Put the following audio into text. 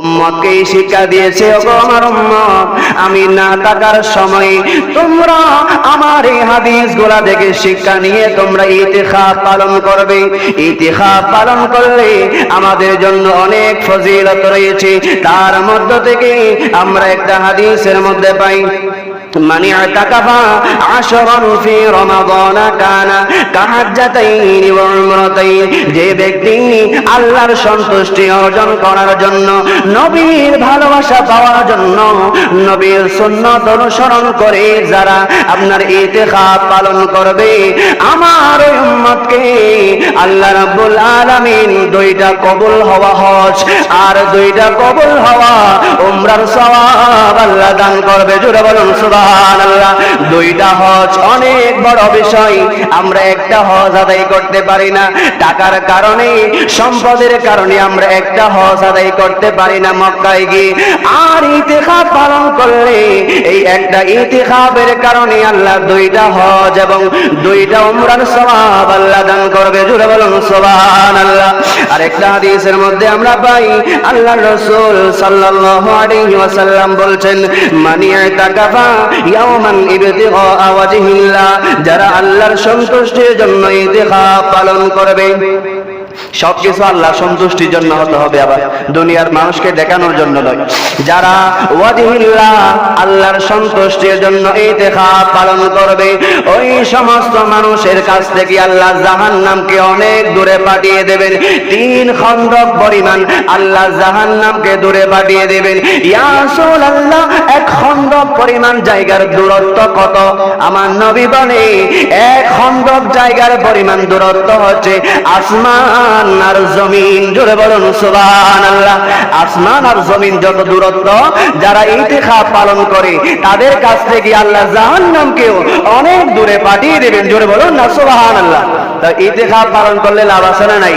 উম্মতকে শিক্ষা দিয়েছে, ওগো আমার উম্মত, আমি না থাকার সময় তোমরা আমার এই হাদিসগুলা থেকে শিক্ষা নিয়ে তোমরা ইতিহাস পালন করবে। ইতিহাস পালন করলে আমাদের জন্য অনেক ফজিলত রয়েছে। তার মধ্য থেকে আমরা একটা হাদিসের মধ্যে পাই من اعتكف عشرا في رمضان كان كحجتين وعمرتين যে ব্যক্তি আল্লাহর সন্তুষ্টি অর্জন করার জন্য নবীর ভালোবাসা পাওয়ার জন্য নবীর সুন্নত অনুসরণ করে যারা আপনার ইতিখাব পালন করবে আমার ওই উম্মতকে আল্লাহ রাব্বুল আলামিন দুইটা কবুল হওয়া হজ আর দুইটা কবুল হওয়া উমরার সওয়াব আল্লাহ দান করবে জুড়ে বলুন সুবহানাল্লাহ। দুইটা হজ অনেক বড় বিষয়। আমরা একটা হজ আদায় করতে পারি না। টাকার কারণে, সম্পদের কারণে আমরা একটা হজ আদায় করতে পারি না মক্কায় গিয়ে। আর ইতিখাব পালন করলে, এই একটা ইতিখাবের কারণে আল্লাহ দুইটা হজ এবং দুইটা উমরার সওয়াব আল্লাহ দান করবে। জুড়ে সুবহানাল্লাহ। আর হাদিসের মধ্যে আমরা পাই সাল্লাল্লাহু আলাইহি ওয়াসাল্লাম বলছেন মানিয়া তাকাফা ইয়াওমান ইবতিগা আওয়াজিহিল্লাহ যারা আল্লাহর সন্তুষ্টির জন্য ইতিখাব পালন করবে। সবকিছু আল্লাহ সন্তুষ্টির জন্য হতে হবে আবার দুনিয়ার মানুষকে দেখানোর জন্য নয়। যারা ওয়াজিহিল্লাহ আল্লাহর সন্তুষ্টির জন্য ইতিখাব পালন করবে, ওই সমস্ত মানুষের কাছ থেকে আল্লাহ জাহান নামকে অনেক দূরে পাঠিয়ে দেবেন। তিন খন্দক পরিমাণ আল্লাহ জাহান নামকে দূরে পাঠিয়ে দেবেন। ইয়াসুল আল্লাহ এক পরিমাণ জায়গার দূরত্ব কত? আমার নবী বলে, এক খন্দক জায়গার পরিমাণ দূরত্ব হচ্ছে আসমান আর জমিন। জোরে বলুন সুবহান আল্লাহ আসমান আর জমিন যত দূরত্ব, যারা ইতিখাব পালন করে, তাদের কাছ থেকে আল্লাহ জাহান্নামকেও অনেক দূরে পাঠিয়ে দেবেন। জোরে বলুন না সুবহান আল্লাহ তা ইতিখাব পালন করলে লাভ আছে না নাই?